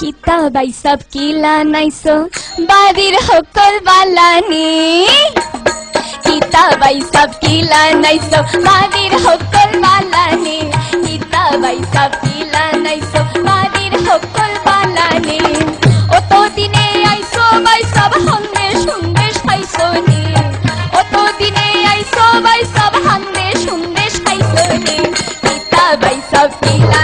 কিতা বাইসাব কিলা নাইছো, বাড়ির হকল বালানি। কিতা বাইসাব কিলা নাইছো, বাড়ির হকল বালানি। কিতা বাইসাব কিলা নাইছো, বাড়ির হকল বালানি। অত দিনে আইছো বাইসাব হন্নে সন্দেশ পাইছো নি অত দিনে আইছো বাইসাব হন্নে সন্দেশ পাইছো নি কিতা বাইসাব কিলা